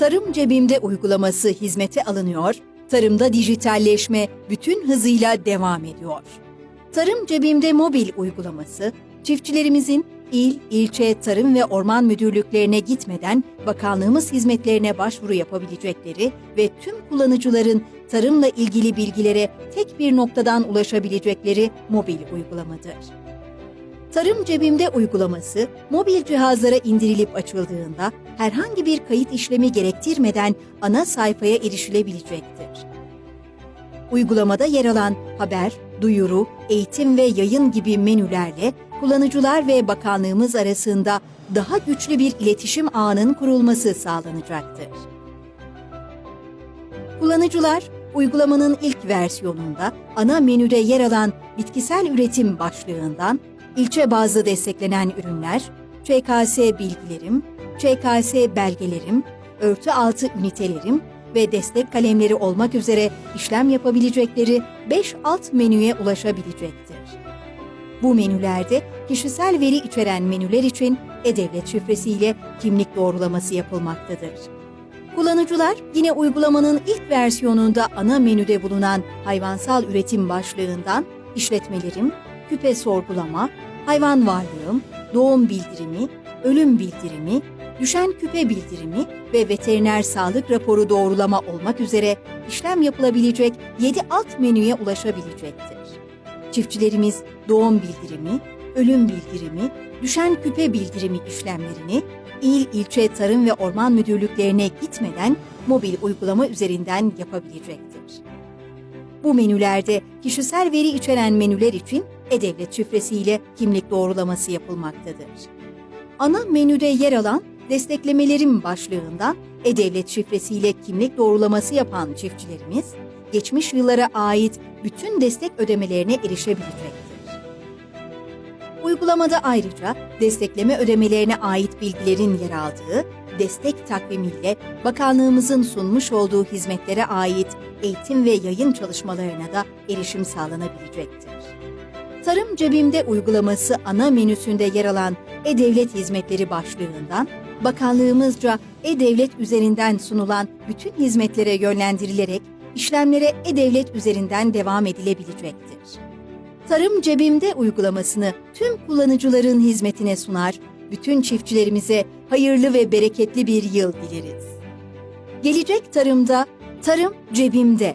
Tarım Cebimde uygulaması hizmete alınıyor, tarımda dijitalleşme bütün hızıyla devam ediyor. Tarım Cebimde mobil uygulaması, çiftçilerimizin il, ilçe, tarım ve orman müdürlüklerine gitmeden bakanlığımız hizmetlerine başvuru yapabilecekleri ve tüm kullanıcıların tarımla ilgili bilgilere tek bir noktadan ulaşabilecekleri mobil uygulamadır. Tarım Cebimde uygulaması mobil cihazlara indirilip açıldığında herhangi bir kayıt işlemi gerektirmeden ana sayfaya erişilebilecektir. Uygulamada yer alan haber, duyuru, eğitim ve yayın gibi menülerle kullanıcılar ve bakanlığımız arasında daha güçlü bir iletişim ağının kurulması sağlanacaktır. Kullanıcılar uygulamanın ilk versiyonunda ana menüde yer alan bitkisel üretim başlığından ilçe bazlı desteklenen ürünler, ÇKS bilgilerim, ÇKS belgelerim, örtü altı ünitelerim ve destek kalemleri olmak üzere işlem yapabilecekleri 5 alt menüye ulaşabilecektir. Bu menülerde kişisel veri içeren menüler için e-devlet şifresiyle kimlik doğrulaması yapılmaktadır. Kullanıcılar yine uygulamanın ilk versiyonunda ana menüde bulunan hayvansal üretim başlığından işletmelerim, küpe sorgulama, hayvan varlığım, doğum bildirimi, ölüm bildirimi, düşen küpe bildirimi ve veteriner sağlık raporu doğrulama olmak üzere işlem yapılabilecek 7 alt menüye ulaşabilecektir. Çiftçilerimiz doğum bildirimi, ölüm bildirimi, düşen küpe bildirimi işlemlerini il, ilçe, tarım ve orman müdürlüklerine gitmeden mobil uygulama üzerinden yapabilecektir. Bu menülerde kişisel veri içeren menüler için e-devlet şifresiyle kimlik doğrulaması yapılmaktadır. Ana menüde yer alan desteklemelerim başlığından e-devlet şifresiyle kimlik doğrulaması yapan çiftçilerimiz, geçmiş yıllara ait bütün destek ödemelerine erişebilecektir. Uygulamada ayrıca destekleme ödemelerine ait bilgilerin yer aldığı destek takvimiyle bakanlığımızın sunmuş olduğu hizmetlere ait eğitim ve yayın çalışmalarına da erişim sağlanabilecektir. Tarım Cebimde uygulaması ana menüsünde yer alan E-Devlet Hizmetleri başlığından bakanlığımızca E-Devlet üzerinden sunulan bütün hizmetlere yönlendirilerek işlemlere E-Devlet üzerinden devam edilebilecektir. Tarım Cebimde uygulamasını tüm kullanıcıların hizmetine sunar, bütün çiftçilerimize hayırlı ve bereketli bir yıl dileriz. Gelecek tarımda, tarım cebimde